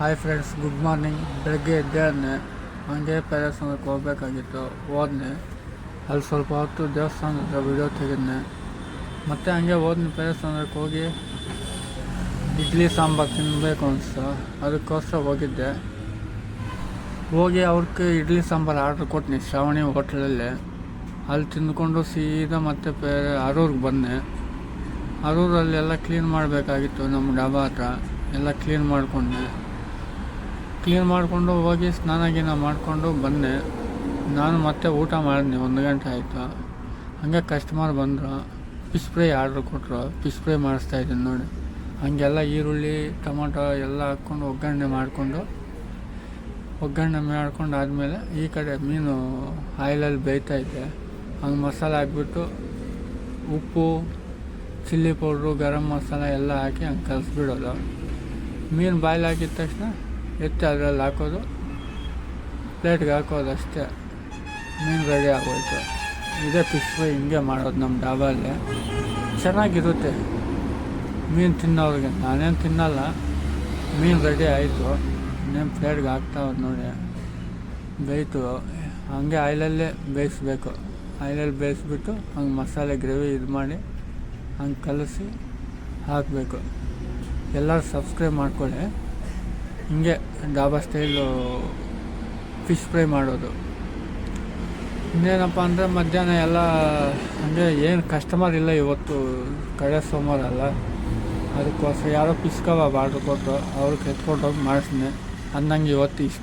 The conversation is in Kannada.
ಹಾಯ್ ಫ್ರೆಂಡ್ಸ್ ಗುಡ್ ಮಾರ್ನಿಂಗ್ ಬೆಳಗ್ಗೆ ಎದ್ದೆ ಅಂದೆ ಹಂಗೆ ಪ್ಯಾಲೇಸ್ ಹೋಗ್ಬೇಕಾಗಿತ್ತು. ಹೋದ್ನೆ, ಅಲ್ಲಿ ಸ್ವಲ್ಪ ಹೊತ್ತು ದೇವಸ್ಥಾನದ ಹತ್ರ ವಿಡಿಯೋ ತೆಗೆದ್ನೆ. ಮತ್ತು ಹಂಗೆ ಹೋದ್ನೆ ಪ್ಯಾಲೇಸ್ ಹೋಗಿ ಇಡ್ಲಿ ಸಾಂಬಾರು ತಿನ್ನಬೇಕು ಅನಿಸ್ತು. ಅದಕ್ಕೋಸ್ಕರ ಹೋಗಿದ್ದೆ. ಹೋಗಿ ಅವ್ರಿಗೆ ಇಡ್ಲಿ ಸಾಂಬಾರು ಆರ್ಡ್ರ್ ಕೊಟ್ಟಿನಿ ಶ್ರಾವಣಿ ಹೋಟ್ಲಲ್ಲಿ. ಅಲ್ಲಿ ತಿಂದ್ಕೊಂಡು ಸೀದಾ ಮತ್ತೆ ಬೇರೆ ಅರೂರ್ಗೆ ಬಂದೆ ಅರೂರಲ್ಲಿ ಎಲ್ಲ ಕ್ಲೀನ್ ಮಾಡಬೇಕಾಗಿತ್ತು ನಮ್ಮ ಡಾಬಾ ಹತ್ರ. ಎಲ್ಲ ಕ್ಲೀನ್ ಮಾಡಿಕೊಂಡೆ ಕ್ಲೀನ್ ಮಾಡಿಕೊಂಡು ಹೋಗಿ ಸ್ನಾನ ಗೀನ ಮಾಡಿಕೊಂಡು ಬಂದೆ. ನಾನು ಮತ್ತೆ ಊಟ ಮಾಡಿದ್ನಿ, ಒಂದು ಗಂಟೆ ಆಯಿತು. ಹಂಗೆ ಕಸ್ಟಮರ್ ಬಂದರು ಫಿಶ್ ಫ್ರೈ ಆರ್ಡ್ರ್ ಕೊಟ್ಟರು ಫಿಶ್ ಫ್ರೈ ಮಾಡಿಸ್ತಾ ಇದ್ದೀನಿ ನೋಡಿ. ಹಾಗೆಲ್ಲ ಈರುಳ್ಳಿ, ಟೊಮೊಟೊ ಎಲ್ಲ ಹಾಕ್ಕೊಂಡು ಒಗ್ಗರಣೆ ಮಾಡಿಕೊಂಡು, ಒಗ್ಗರಣೆ ಮಾಡ್ಕೊಂಡು ಆದಮೇಲೆ ಈ ಕಡೆ ಮೀನು ಆಯಿಲಲ್ಲಿ ಬೇಯ್ತೈತೆ ಹಂಗೆ ಮಸಾಲೆ ಹಾಕ್ಬಿಟ್ಟು ಉಪ್ಪು ಚಿಲ್ಲಿ ಪೌಡ್ರು ಗರಂ ಮಸಾಲೆ ಎಲ್ಲ ಹಾಕಿ ಹಂಗೆ ಕಲಿಸ್ಬಿಡೋದು. ಮೀನು ಬಾಯ್ಲ್ ಹಾಕಿದ ತಕ್ಷಣ ಎತ್ತಿ ಅದರಲ್ಲಿ ಹಾಕೋದು, ಪ್ಲೇಟ್ಗೆ ಹಾಕೋದು ಅಷ್ಟೇ. ಮೀನು ರೆಡಿ ಆಗೋಯ್ತು. ಇದೇ ಫಿಶ್ ಫ್ರೈ ಹಿಂಗೆ ಮಾಡೋದು ನಮ್ಮ ಡಾಬಲ್ಲಿ. ಚೆನ್ನಾಗಿರುತ್ತೆ. ಮೀನು ತಿನ್ನೋರಿಗೆ. ನಾನೇನು ತಿನ್ನಲ್ಲ. ಮೀನು ರೆಡಿ ಆಯಿತು. ಇನ್ನೇನು ಪ್ಲೇಟ್ಗೆ ಹಾಕ್ತಾವ್ ನೋಡಿ. ಬೇಯ್ತು. ಹಂಗೆ ಆಯಿಲಲ್ಲೇ ಬೇಯಿಸ್ಬೇಕು. ಆಯಿಲಲ್ಲಿ ಬೇಯಿಸ್ಬಿಟ್ಟು ಹಂಗೆ ಮಸಾಲೆ ಗ್ರೇವಿ ಇದು ಮಾಡಿ ಹಂಗೆ ಕಲಸಿ ಹಾಕಬೇಕು. ಎಲ್ಲರೂ ಸಬ್ಸ್ಕ್ರೈಬ್ ಮಾಡ್ಕೊಳ್ಳಿ. ಹಿಂಗೆ ಡಾಬಾ ಸ್ಟೈಲು ಫಿಶ್ ಫ್ರೈ ಮಾಡೋದು. ಇನ್ನೇನಪ್ಪ ಅಂದರೆ ಮಧ್ಯಾಹ್ನ ಎಲ್ಲ ಅಂದರೆ ಏನು ಕಸ್ಟಮರ್ ಇಲ್ಲ ಇವತ್ತು, ಕಡೆ ಸೋಮವಾರ ಅಲ್ಲ. ಅದಕ್ಕೋಸ್ಕರ ಯಾರೋ ಪಿಸ್ಕವ ಬಾರ್ಡ್ರ್ ಕೊಟ್ಟರು ಅವ್ರಿಗೆ ಎತ್ಕೊಂಡು ಹೋಗಿ ಮಾಡಿಸಿದೆ. ಅಂದಂಗೆ ಇವತ್ತು ಇಷ್ಟ.